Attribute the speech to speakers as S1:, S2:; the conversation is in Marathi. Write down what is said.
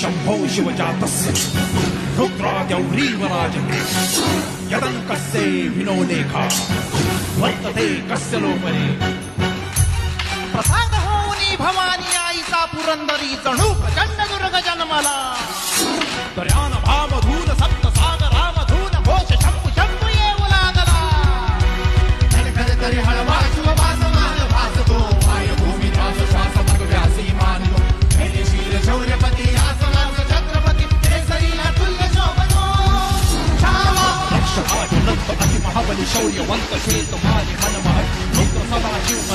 S1: शम्भौ शिवजातस्य रुद्राद्यौरीवराज यदं कस्य विनोलेखा वर्तते कस्य लोपरे।
S2: प्रसाद होऊनी भवानी आईचा पुरंदरी जणू प्रचंड
S1: I'm gonna show you money, money, money. Look to the sun, I'm